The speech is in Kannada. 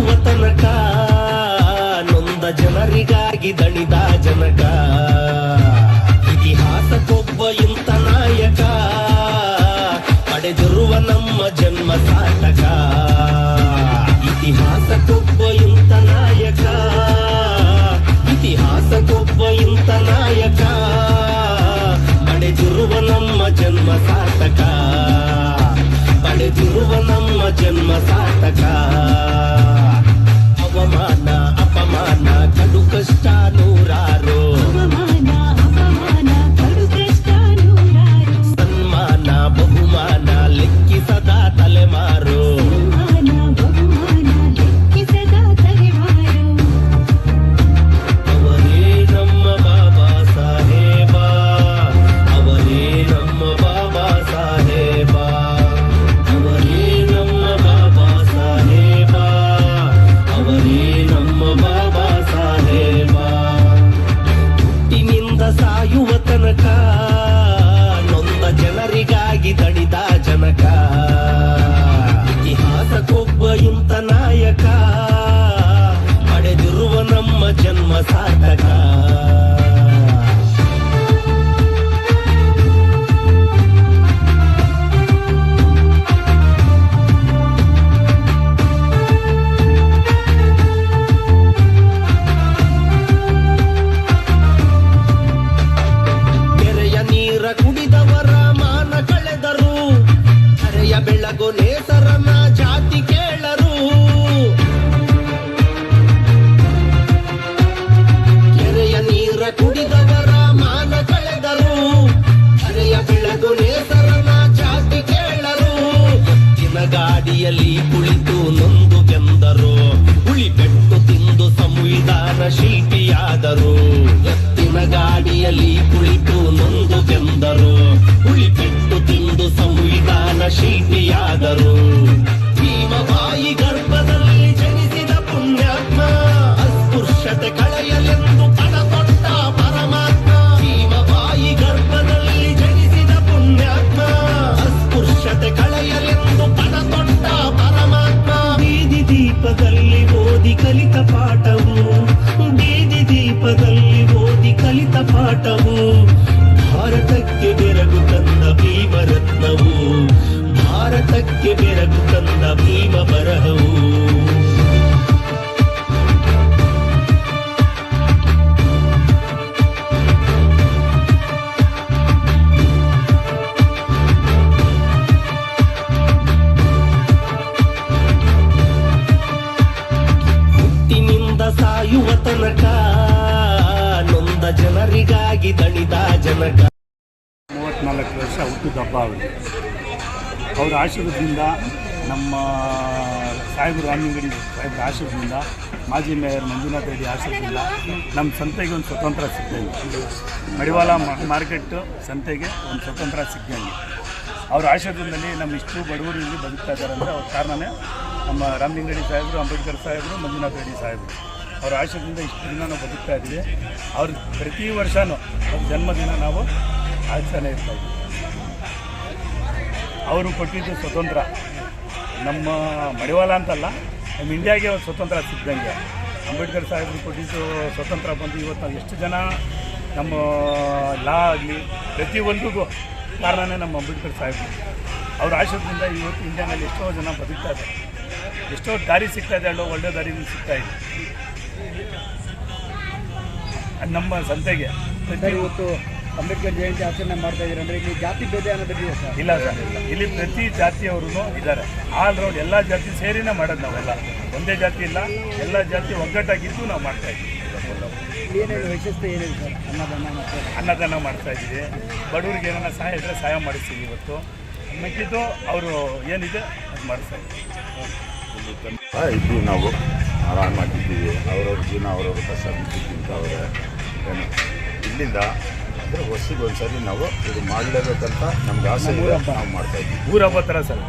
ಹುಟ್ಟಿನಿಂದ ಸಾಯುವ ತನಕ ನೊಂದ ಜನರಿಗಾಗಿ ದಣಿದ ಜನಕ ಇತಿಹಾಸಕ್ಕೊಬ್ಬ ಇಂಥ ನಾಯಕ ಪಡೆದಿರುವ ನಮ್ಮ ಜನ್ಮ ಸಾರ್ಥಕ ಇತಿಹಾಸಕ್ಕೊಬ್ಬ ಇಂಥ ನಾಯಕ ಇತಿಹಾಸಕ್ಕೊಬ್ಬ ಇಂಥ ನಾಯಕ ಪಡೆದಿರುವ ನಮ್ಮ ಜನ್ಮ ಸಾರ್ಥಕ ಪಡೆದಿರುವ ನಮ್ಮ ಜನ್ಮ ಸಾರ್ಥಕ ಸಾಹೇಬ ಹುಟ್ಟಿನಿಂದ ಸಾಯುವ ತನಕ ನೊಂದ ಜನರಿಗಾಗಿ ದಣಿದ ಜನಕ. ಅಸ್ಪೃಶ್ಯತೆ ಕಳೆಯಲೆಂದು ಪಣ ತೊಟ್ಟ ಪರಮಾತ್ಮ ಭೀಮಬಾಯಿ ಗರ್ಭದಲ್ಲಿ ಜನಿಸಿದ ಪುಣ್ಯಾತ್ಮ. ಅಸ್ಪೃಶ್ಯತೆ ಕಳೆಯಲೆಂದು ಪಣ ತೊಟ್ಟ ಪರಮಾತ್ಮ, ಬೀದಿ ದೀಪದಲ್ಲಿ ಓದಿ ಕಲಿತ ಪಾಠವು, ಬೀದಿ ದೀಪದಲ್ಲಿ ಓದಿ ಕಲಿತ ಪಾಠವು. ಭಾರತಕ್ಕೆ ಬೆರಗು ತಂದ ಭೀಮರತ್ನವು, ಭಾರತಕ್ಕೆ ಬೆರಗು ತಂದ ಭೀಮ ಬರಹವು. ಜನರಿಗಾಗಿ ದಣಿದ ಜನಕ. ಮೂವತ್ತ್ನಾಲ್ಕು ವರ್ಷ ಹುಟ್ಟಿದಬ್ಬ ಅವರು ಅವರ ಆಶೀರ್ವಾದದಿಂದ ನಮ್ಮ ಸಾಹೇಬರು ರಾಮಲಿಂಗಡಿ ಸಾಹೇಬ್ರ ಆಶೀರ್ವಾದದಿಂದ ಮಾಜಿ ಮೇಯರ್ ಮಂಜುನಾಥ್ ರೆಡ್ಡಿ ಆಶೀರ್ವಾದದಿಂದ ನಮ್ಮ ಸಂತೆಗೆ ಒಂದು ಸ್ವತಂತ್ರ ಸಿಗ್ತೇವೆ ಮಡಿವಾಳ ಮಾರ್ಕೆಟ್ ಸಂತೆಗೆ ಒಂದು ಸ್ವತಂತ್ರ ಸಿಕ್ಕಂಗೆ ಅವರ ಆಶೀರ್ವಾದದಲ್ಲಿ ನಮ್ಮ ಇಷ್ಟು ಬಡವರು ಇಲ್ಲಿ ಬದುಕ್ತಾ ಇದ್ದಾರೆ ಅಂದರೆ ಅವ್ರ ಕಾರಣನೇ ನಮ್ಮ ರಾಮಲಿಂಗಡಿ ಸಾಹೇಬರು, ಅಂಬೇಡ್ಕರ್ ಸಾಹೇಬರು, ಮಂಜುನಾಥ್ ರೆಡ್ಡಿ ಸಾಹೇಬರು. ಅವ್ರ ಆಶಯದಿಂದ ಇಷ್ಟು ದಿನ ನಾವು ಬದುಕ್ತಾ ಇದ್ದೀವಿ. ಅವ್ರ ಪ್ರತಿ ವರ್ಷವೂ ಅವ್ರ ಜನ್ಮದಿನ ನಾವು ಆಚರಣೆ ಇರ್ತಾ ಇದ್ದೀವಿ. ಅವರು ಕೊಟ್ಟಿದ್ದು ಸ್ವತಂತ್ರ. ನಮ್ಮ ಮಡಿವಾಳ ಅಂತಲ್ಲ, ನಮ್ಮ ಇಂಡಿಯಾಗೆ ಒಂದು ಸ್ವತಂತ್ರ ಸಿದ್ದಂಗೆ ಅಂಬೇಡ್ಕರ್ ಸಾಹೇಬರು ಕೊಟ್ಟಿದ್ದು ಸ್ವತಂತ್ರ ಬಂದು ಇವತ್ತು ಎಷ್ಟು ಜನ ನಮ್ಮ ಲಾ ಆಗಲಿ ಪ್ರತಿಯೊಂದಿಗೂ ಕಾರಣನೇ ನಮ್ಮ ಅಂಬೇಡ್ಕರ್ ಸಾಹೇಬರು. ಅವ್ರ ಆಶೀರ್ವಾದದಿಂದ ಇವತ್ತು ಇಂಡಿಯಾನಲ್ಲಿ ಎಷ್ಟೋ ಜನ ಬದುಕ್ತಾ ಇದ್ದಾರೆ. ಎಷ್ಟೋ ದಾರಿ ಸಿಗ್ತಾ ಇದೆ ಅಲ್ಲೋ, ಒಳ್ಳೆ ದಾರಿನೂ ಸಿಗ್ತಾ ಇದೆ. ನಮ್ಮ ಸಂತೆಗೆ. ಇವತ್ತು ಅಂಬೇಡ್ಕರ್ ಜಯಂತಿ ಆಚರಣೆ ಮಾಡ್ತಾ ಇದ್ದೀರಿ ಅಂದ್ರೆ ಇಲ್ಲಿ ಜಾತಿ ಭೇದ ಅನ್ನೋದಿದೆಯಾ ಸರ್? ಇಲ್ಲ ಸರ್ ಇಲ್ಲ. ಇಲ್ಲಿ ಪ್ರತಿ ಜಾತಿಯವರು ಇದ್ದಾರೆ. ಆಲ್ ರೌಂಡ್ ಎಲ್ಲ ಜಾತಿ ಸೇರಿನೇ ಮಾಡೋದು ನಾವೆಲ್ಲ. ಒಂದೇ ಜಾತಿ ಇಲ್ಲ ಎಲ್ಲ ಜಾತಿ ಒಗ್ಗಟ್ಟಾಗಿದ್ದು ನಾವು ಮಾಡ್ತಾ ಇದ್ದೀವಿ. ಇಲ್ಲಿ ಏನೇನು ವಿಶೇಷತೆ ಏನಿದೆ ಸರ್? ಅನ್ನದಾನ ಮತ್ತು? ಅನ್ನದಾನ ಮಾಡ್ತಾ ಇದ್ದೀವಿ. ಬಡವರಿಗೆ ಏನಾರ ಸಹಾಯ ಇದ್ದರೆ ಸಹಾಯ ಮಾಡಿಸ್ತೀವಿ ಇವತ್ತು. ಮಿಕ್ಕಿದ್ದು ಅವರು ಏನಿದೆ ಅದು ಮಾಡಿಸ್ತಾ ಇದ್ದೀವಿ. ಇದ್ದೀವಿ ನಾವು ಆರಾಮಾಗಿದ್ದೀವಿ ಅವ್ರವ್ರ ಜೀವನ ಅವ್ರವ್ರ ಕಷ್ಟ ತಿಂತವ್ರೆ ಏನು ಇಲ್ಲಿಂದ ಅಂದರೆ ವರ್ಷಕ್ಕೆ ಒಂದ್ಸರಿ ನಾವು ಇದು ಮಾಡಲೇಬೇಕಂತ ನಮ್ಗೆ ಆಸೆ ಇದೆ. ನಾವು ಮಾಡ್ತಾ ಇದ್ದೀವಿ. ಊರ ಹಬ್ಬ ಥರ ಸರ್.